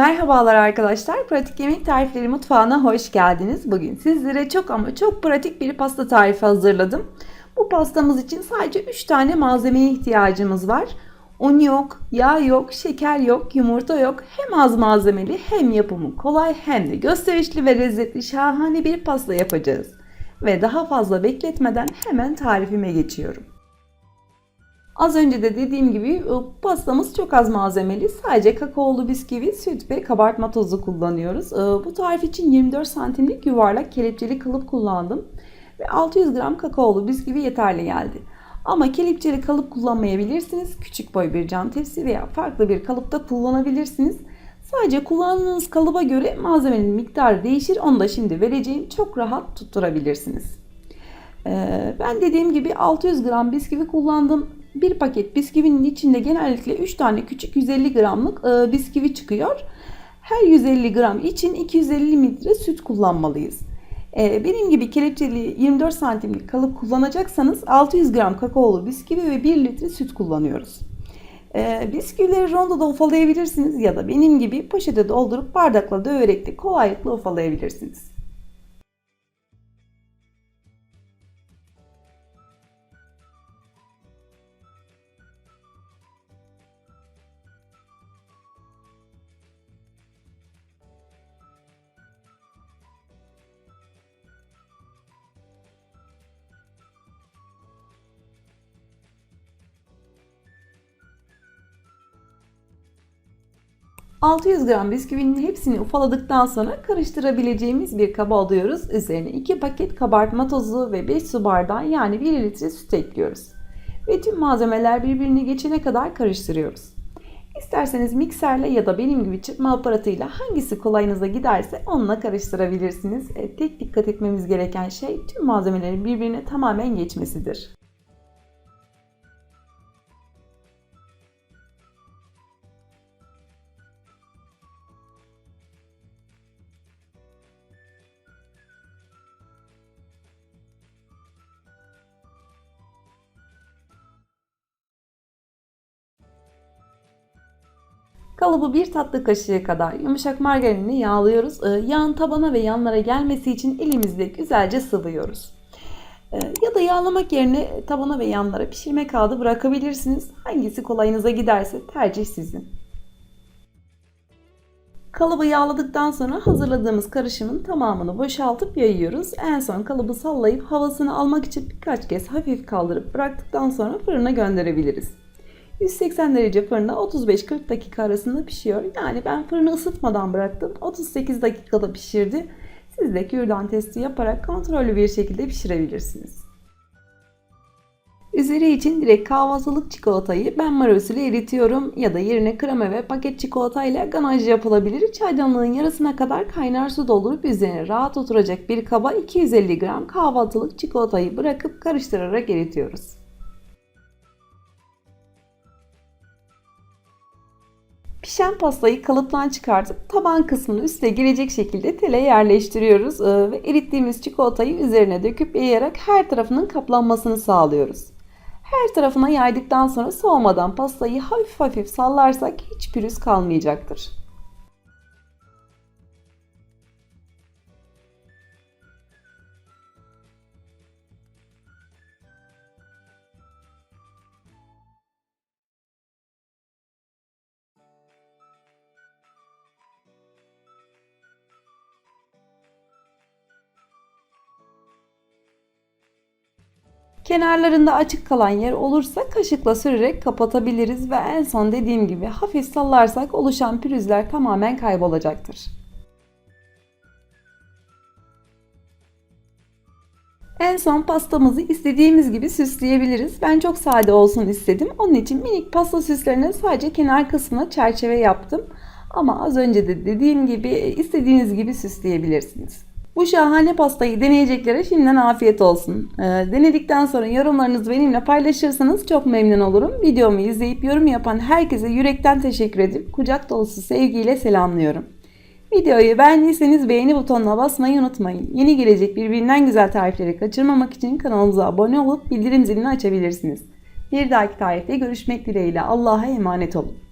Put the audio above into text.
Merhabalar arkadaşlar. Pratik Yemek Tarifleri Mutfağı'na hoş geldiniz. Bugün sizlere çok ama çok pratik bir pasta tarifi hazırladım. Bu pastamız için sadece 3 tane malzemeye ihtiyacımız var. Un yok, yağ yok, şeker yok, yumurta yok. Hem az malzemeli hem yapımı kolay hem de gösterişli ve lezzetli şahane bir pasta yapacağız. Ve daha fazla bekletmeden hemen tarifime geçiyorum. Az önce de dediğim gibi e, pastamız çok az malzemeli. Sadece kakaolu bisküvi, süt ve kabartma tozu kullanıyoruz. E, Bu tarif için 24 santimlik yuvarlak kelepçeli kalıp kullandım. Ve 600 gram kakaolu bisküvi yeterli geldi. Ama kelepçeli kalıp kullanmayabilirsiniz. Küçük boy bir cam tepsi veya farklı bir kalıpta kullanabilirsiniz. Sadece kullandığınız kalıba göre malzemenin miktarı değişir. Onu da şimdi vereceğim. Çok rahat tutturabilirsiniz. Ee, Ben dediğim gibi 600 gram bisküvi kullandım. Bir paket bisküvinin içinde genellikle 3 tane küçük 150 gramlık e, bisküvi çıkıyor. Her 150 gram için 250 mililitre süt kullanmalıyız. E, Benim gibi kelepçeli 24 santimlik kalıp kullanacaksanız 600 gram kakaolu bisküvi ve 1 litre süt kullanıyoruz. E, Bisküvileri rondoda ufalayabilirsiniz ya da benim gibi poşete doldurup bardakla döverek de kolaylıkla ufalayabilirsiniz. ...600 gram bisküvinin hepsini ufaladıktan sonra karıştırabileceğimiz bir kaba alıyoruz. Üzerine 2 paket kabartma tozu ve 5 su bardağı yani 1 litre süt ekliyoruz. Ve tüm malzemeler birbirine geçene kadar karıştırıyoruz. İsterseniz mikserle ya da benim gibi çırpma aparatıyla hangisi kolayınıza giderse onunla karıştırabilirsiniz. E, tek dikkat etmemiz gereken şey tüm malzemelerin birbirine tamamen geçmesidir. Kalıbı bir tatlı kaşığı kadar yumuşak margarinle yağlıyoruz. Ee, Yağın tabana ve yanlara gelmesi için elimizle güzelce sıvıyoruz. Ee, Ya da yağlamak yerine tabana ve yanlara pişirme kağıdı bırakabilirsiniz. Hangisi kolayınıza giderse tercih sizin. Kalıbı yağladıktan sonra hazırladığımız karışımın tamamını boşaltıp yayıyoruz. En son kalıbı sallayıp havasını almak için birkaç kez hafif kaldırıp bıraktıktan sonra fırına gönderebiliriz. 180 derece fırında 35-40 dakika arasında pişiyor. Yani ben fırını ısıtmadan bıraktım. 38 dakikada pişirdi. Siz de kürdan testi yaparak kontrollü bir şekilde pişirebilirsiniz. Üzeri için direkt kahvaltılık çikolatayı ben maros ile eritiyorum ya da yerine krema ve paket çikolata ile ganaj yapılabilir. Çaydanlığın yarısına kadar kaynar su doldurup üzerine rahat oturacak bir kaba 250 gram kahvaltılık çikolatayı bırakıp karıştırarak eritiyoruz. Pişen pastayı kalıptan çıkartıp taban kısmını üste gelecek şekilde tele yerleştiriyoruz Ee, ve erittiğimiz çikolatayı üzerine döküp yayarak her tarafının kaplanmasını sağlıyoruz. Her tarafına yaydıktan sonra soğumadan pastayı hafif hafif sallarsak hiç pürüz kalmayacaktır. Kenarlarında açık kalan yer olursa kaşıkla sürerek kapatabiliriz ve en son dediğim gibi hafif sallarsak oluşan pürüzler tamamen kaybolacaktır. En son pastamızı istediğimiz gibi süsleyebiliriz. Ben çok sade olsun istedim. Onun için minik pasta süslerine sadece kenar kısmına çerçeve yaptım. Ama az önce de dediğim gibi istediğiniz gibi süsleyebilirsiniz. Bu şahane pastayı deneyeceklere şimdiden afiyet olsun. Ee, denedikten sonra yorumlarınızı benimle paylaşırsanız çok memnun olurum. Videomu izleyip yorum yapan herkese yürekten teşekkür edip kucak dolusu sevgiyle selamlıyorum. Videoyu beğendiyseniz beğeni butonuna basmayı unutmayın. Yeni gelecek birbirinden güzel tarifleri kaçırmamak için kanalımıza abone olup bildirim zilini açabilirsiniz. Bir dahaki tarifte görüşmek dileğiyle Allah'a emanet olun.